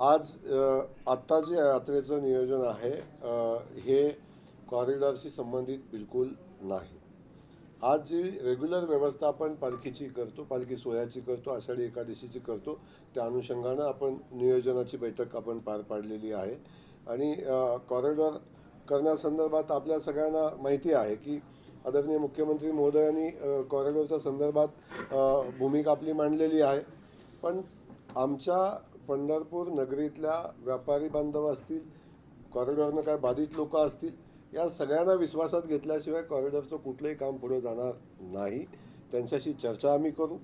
आज आत्ता जे यात्रेचं नियोजन आहे हे कॉरिडॉरशी संबंधित बिलकुल नाही. आज जी रेग्युलर व्यवस्था आपण पालखीची करतो पालखी सोहळ्याची करतो आषाढी एकादशीची करतो त्या अनुषंगानं आपण नियोजनाची बैठक आपण पार पाडलेली आहे. आणि कॉरिडॉर करण्यासंदर्भात आपल्या सगळ्यांना माहिती आहे की आदरणीय मुख्यमंत्री महोदयांनी कॉरिडॉरच्या संदर्भात भूमिका आपली मांडलेली आहे. पण आमच्या पंढरपूर नगरीतल्या व्यापारी बांधव असतील कॉरिडॉरनं काय बाधित लोक असतील या सगळ्यांना विश्वासात घेतल्याशिवाय कॉरिडॉरचं कुठलंही काम पुढे जाणार नाही. त्यांच्याशी चर्चा आम्ही करू.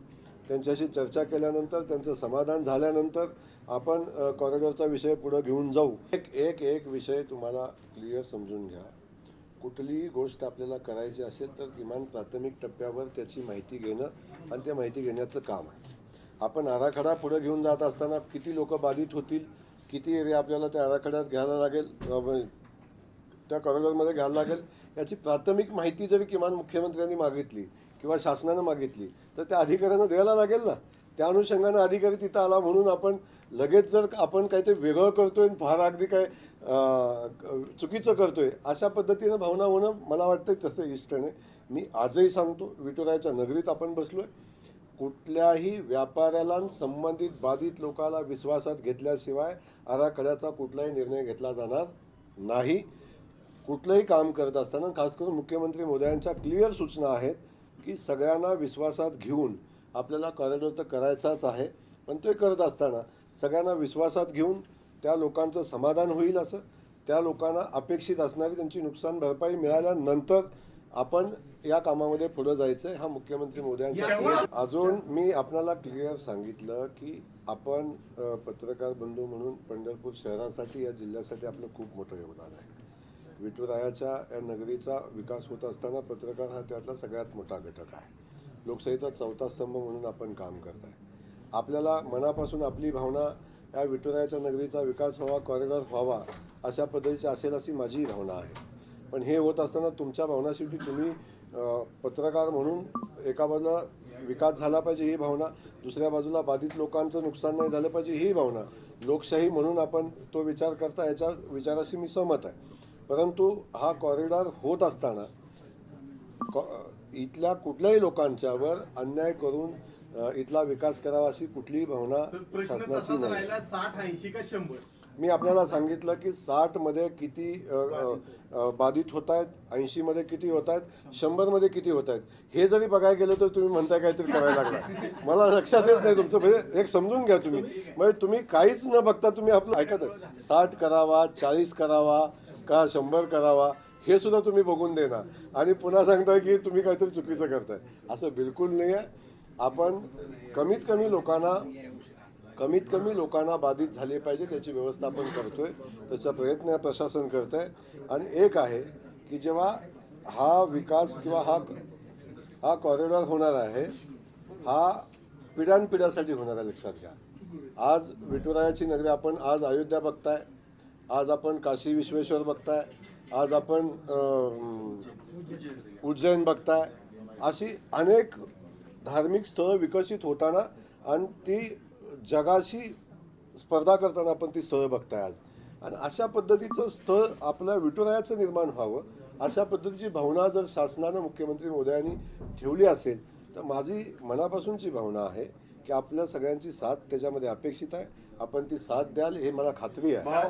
त्यांच्याशी चर्चा केल्यानंतर त्यांचं समाधान झाल्यानंतर आपण कॉरिडॉरचा विषय पुढं घेऊन जाऊ. एक एक एक विषय तुम्हाला क्लिअर समजून घ्या. कुठलीही गोष्ट आपल्याला करायची असेल तर किमान प्राथमिक टप्प्यावर त्याची माहिती घेणं आणि त्या माहिती घेण्याचं काम आहे. आपण आराखडा पुढे घेऊन जात असताना किती लोक बाधित होतील किती एरिया आपल्याला त्या आराखड्यात घ्यायला लागेल त्या कॉरिडॉरमध्ये घ्यायला लागेल याची प्राथमिक माहिती जरी किमान मुख्यमंत्र्यांनी मागितली किंवा शासनानं मागितली तर त्या अधिकाऱ्यांना द्यायला लागेल ना? त्या अनुषंगानं अधिकारी तिथं आला म्हणून आपण लगेच जर आपण काहीतरी वेगळं करतोय आणि फार अगदी काय चुकीचं करतोय अशा पद्धतीनं भावना होणं मला वाटतं तसं इष्ट नाही. मी आजही सांगतो विठुरायाच्या नगरीत आपण बसलो आहे कुठल्याही व्यापाऱ्याला संबंधित बाधित लोकाला विश्वासात घेतल्याशिवाय आराखड्याचा कुठलाही निर्णय घेतला जाणार नाही. कुठलंही काम करत असताना खास करून मुख्यमंत्री मोदयांच्या क्लिअर सूचना आहेत की सगळ्यांना विश्वासात घेऊन आपल्याला कॉरिडॉर तर करायचाच आहे पण ते करत असताना सगळ्यांना विश्वासात घेऊन त्या लोकांचं समाधान होईल असं त्या लोकांना अपेक्षित असणारी त्यांची नुकसान भरपाई मिळाल्यानंतर आपण या कामामध्ये पुढे जायचं हा मुख्यमंत्री मोदयांचा अजून मी आपल्याला क्लिअर सांगितलं की आपण पत्रकार बंधू म्हणून पंढरपूर शहरासाठी या जिल्ह्यासाठी आपलं खूप मोठं योगदान आहे. विठुरायाच्या या नगरीचा विकास होत असताना पत्रकार हा त्यातला सगळ्यात मोठा घटक आहे. लोकशाहीचा चौथा स्तंभ म्हणून आपण काम करत आहे आपल्याला मनापासून आपली भावना या विठुरायाच्या नगरीचा विकास व्हावा कॉरिडॉर व्हावा अशा पद्धतीची असेल अशी माझी भावना आहे. पण हे होत असताना तुमच्या भावना शेवटी तुम्ही पत्रकार म्हणून एका बाजूला विकास झाला पाहिजे ही भावना दुसऱ्या बाजूला बाधित लोकांचं नुकसान नाही झालं पाहिजे ही भावना. लोकशाही म्हणून आपण तो विचार करता याच्या विचाराशी मी सहमत आहे. परंतु हा कॉरिडॉर होत असताना कॉ- इथल्या कुठल्याही लोकांच्यावर अन्याय करून इथला विकास करावा अशी कुठलीही भावना शासनाची नाही. साठ ऐंशी का शंभर? मी आपल्याला सांगितलं की साठमध्ये किती बाधित होत आहेत ऐंशीमध्ये किती होत आहेत शंभरमध्ये किती होत आहेत हे जरी बघायला गेलं तर तुम्ही म्हणताय काहीतरी करायला लागला. मला लक्षात येत नाही तुमचं. म्हणजे एक समजून घ्या तुम्ही. म्हणजे तुम्ही काहीच न बघता तुम्ही आपलं ऐकत आहे. साठ करावा चाळीस करावा का शंभर करावा हे सुद्धा तुम्ही बघून देणार. आणि पुन्हा सांगताय की तुम्ही काहीतरी चुकीचं करताय. असं बिलकुल नाही आहे आपण कमीत कमी लोकांना कमीत कमी लोकांना बाधित झाले पाहिजे त्याची व्यवस्थापन करतो करतोय त्याचा प्रयत्न प्रशासन करत आहे आणि एक आहे की जेव्हा हा विकास किंवा हा हा कॉरिडॉर होणार आहे हा पिढ्यानपिढ्यासाठी होणार आहे लक्षात घ्या. आज विठुरायाची नगरी आपण आज अयोध्या बघताय आज आपण काशी विश्वेश्वर बघताय आज आपण उज्जैन बघताय. अशी अनेक धार्मिक स्थळं विकसित होताना आणि ती जगाशी स्पर्धा करताना आपण ती स्थळं बघताय आज. आणि अशा पद्धतीचं स्थळ आपल्या विठुरायाचं निर्माण व्हावं अशा पद्धतीची भावना जर शासनानं मुख्यमंत्री मोदयांनी ठेवली असेल तर माझी मनापासूनची भावना आहे की आपल्या सगळ्यांची साथ त्याच्यामध्ये अपेक्षित आहे. आपण ती साथ द्याल हे मला खात्री आहे.